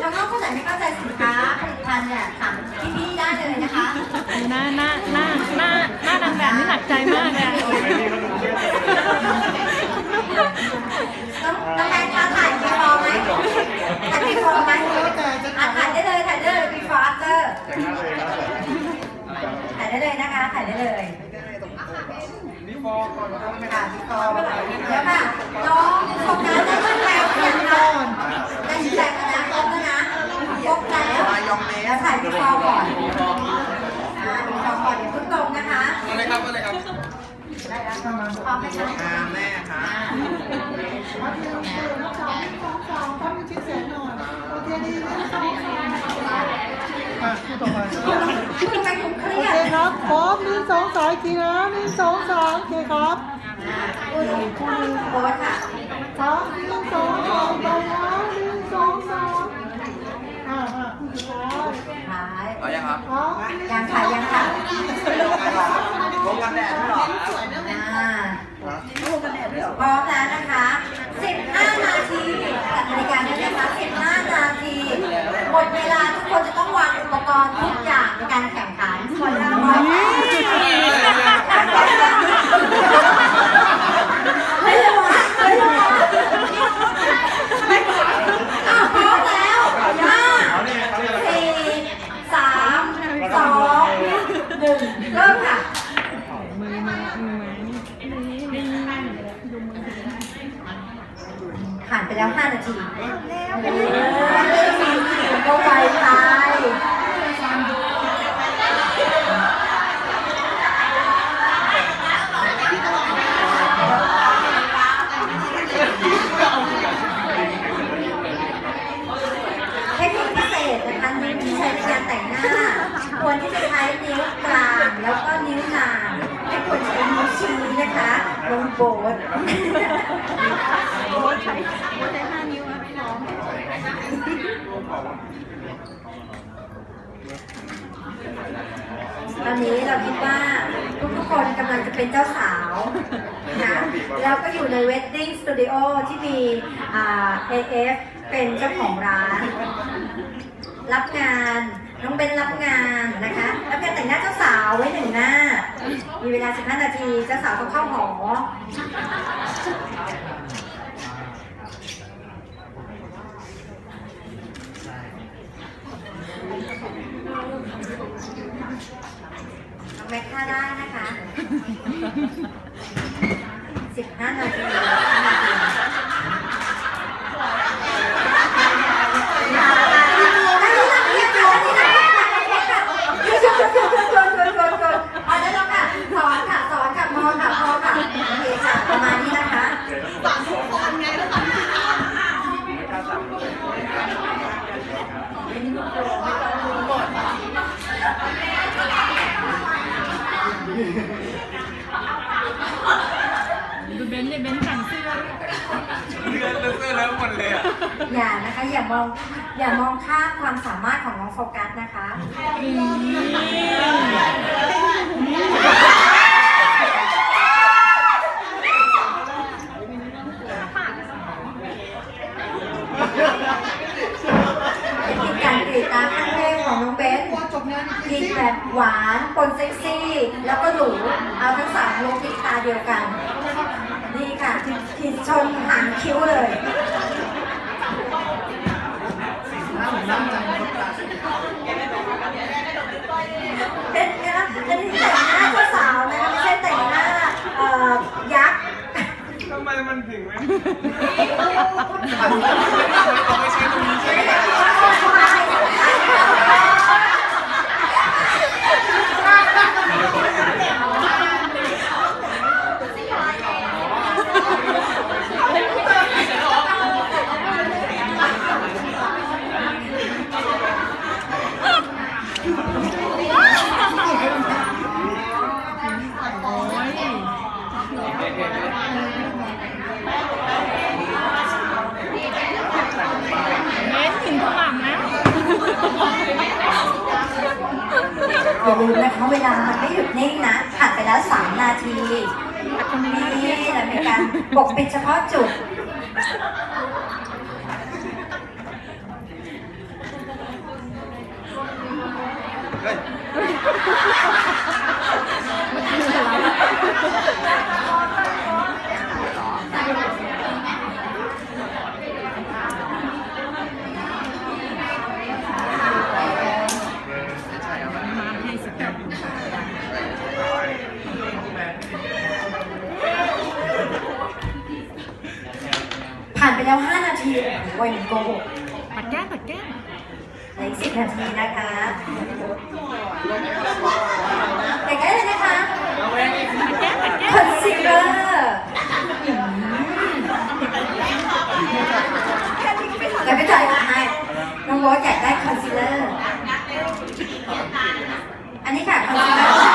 แล้วก็คนไหนไม่เข้าใจสินค้าผลิตภัณฑ์เนี่ยถามพี่ๆได้เลยนะคะ หน้าหน้าหน้าหน้าหน้านางแบบนี่หนักใจมากเลยอะต้องต้องแรงท้าถ่ายบีฟอร์ไหมถ่ายบีฟอร์ไหมอะถ่ายได้เลยถ่ายได้เลยบีฟอร์อัฟเตอร์ถ่ายได้เลยนะคะถ่ายได้เลยค่ะบีฟอร์แล้วค่ะน้องโฟกัสได้ขึ้นแล้วยังคะได้ชิ้นแรกแล้วนะครบแล้วนะครบ แล้วแล้วถ่ายบีฟอร์ก่อนอ่าบีฟอร์ก่อนอย่าเพิ่งลงนะคะมาเลยครับมาเลยครับได้แล้วพร้อมไหมคะอ่าแม่ครับคุณทำไมคุณเครีโอยดเคครับพร้อมหนึ่งสองสามอีกทีนะหนึ่งสองสามโอเคครับคุณคุณโบ๊ทค่ะสามหนึ่งสองสามไปนะหนึ่งสองสามอ่าอ่าคุณสุดท้าย ท้าย เอายัง ครับครับยังค่ะยังค่ะลงกันแดดด้วยเหรออ่าพร้อมแล้วนะคะ15นาทีจัดบริการได้ไหมคะ15นาทีหมดเวลาทุกคนจะต้องวางอุปกรณ์ทุกอย่างในการแข่งขันส่วนเราพร้อมแล้วเฮ้ยระวังเฮ้ยระวังอ้าวพร้อมแล้วห้า สี่สามสองหนึ่งเริ่มค่ะ มือมือมือนี่นี่ ผ่านไปแล้ว 5 นาทีก็ไวไปเทคนิคพิเศษนะคะนิ้วที่ใช้ในการแต่งหน้า ควรที่จะใช้นิ้วกลางแล้วก็นิ้วนาง ควรใช้นิ้วชี้นะคะลงโบสโบ๊ทใช้โบ๊ทใช้ห้านิ้วอะพร้อมตอนนี้เราคิดว่าทุกคนกำลังจะเป็นเจ้าสาวนะแล้วก็อยู่ใน wedding studio ที่มีอ่า AF เป็นเจ้าของร้าน รับงาน น้องเบนรับงานนะคะ รับงานแต่งหน้าเจ้าสาวไว้หนึ่งหน้า มีเวลา 15 นาทีเจ้าสาวก็เข้าหอ น้องแม็กค่าได้นะคะ 15 นาที15นาทีอันนี้นักเรียนค่ะอันนี้นักเรียนค่ะนักเรียนค่ะชวนชวนชวนชวนชวนชวนชวนเอาได้แล้วค่ะ สอนค่ะ สอนค่ะพอค่ะพอค่ะโอเคค่ะ ประมาณนี้นะคะ ดูเบนซ์เลยเบนซ์แต่งเสื้อเลือดเลือดเสื้อแล้วหมดเลยอะอย่านะคะอย่ามองอย่ามองข้ามความสามารถของน้องโฟกัสนะคะเทคนิคการกรีดตาขั้นเทพของน้องเบส กรีดแบบหวานปนเซ็กซี่ แล้วก็หรูเอาทั้งสามลงที่ตาเดียวกัน นี่ค่ะขีดชนหางคิ้วเลยเป็นไงล่ะอันนี้แต่งหน้าเจ้าสาวนะคะไม่ใช่แต่งหน้าเอ่อยักษ์ทำไมมันถึงไม่เอาไม่ อย่าลืมนะคะเวลามันไม่หยุดนิ่งนะผ่านไปแล้ว 3 นาทีนี่เราเป็นการปกปิดเฉพาะจุด เฮ้ แล้ว 5 นาทีวันโกหกปัดแก้มปัดแก้มในสิบนาทีนะคะใกล้ๆเลยนะคะปัดแก้มปัดแก้มคอนซีลเลอร์แต่ไม่จ่ายให้น้องโบ๊ทอยากได้คอนซีลเลอร์ อันนี้ค่ะคอนซีลเลอร์อะไร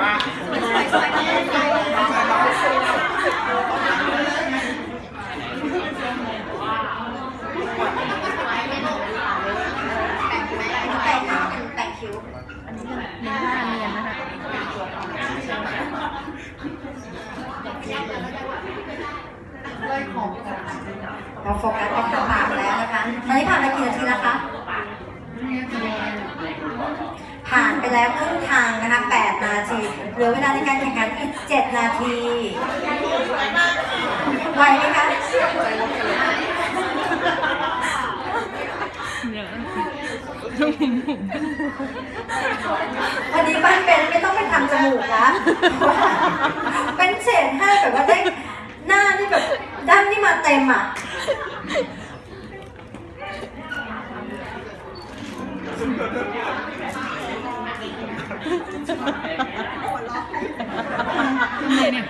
มาแต่งคิ้วแต่งคิ้วเน้นหน้าเนียเราโฟกัสที่คำถามแล้วนะคะตอนนี้ผ่านไปกี่นาทีแล้วคะ ผ่านไป แล้วครึ่งทางนะคะ 8 นาที เหลือเวลาในการแข่งขันอีก 7 นาทีไหวไหมคะเดี๋ยวต้องหมุนหมุนวันนี้บ้านเป็นไม่ต้องไปทำจมูกนะ เป็นเฉดให้แบบว่าได้หน้านี่แบบด้านนี่มาเต็มอะ ทำไมเนี่ย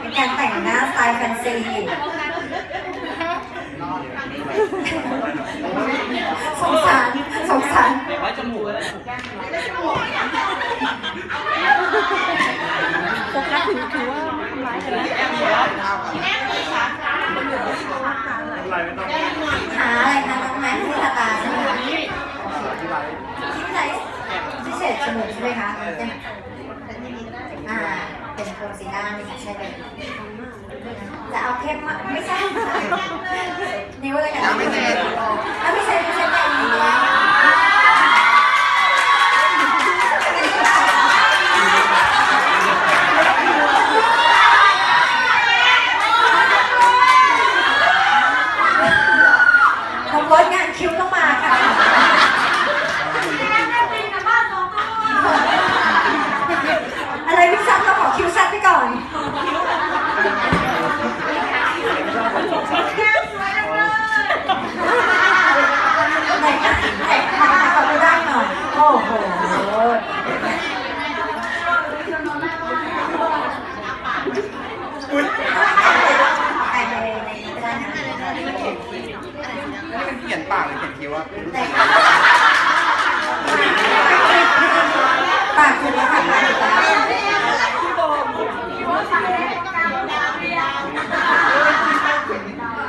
เป็นการแต่งหน้าสไตล์แฟนซี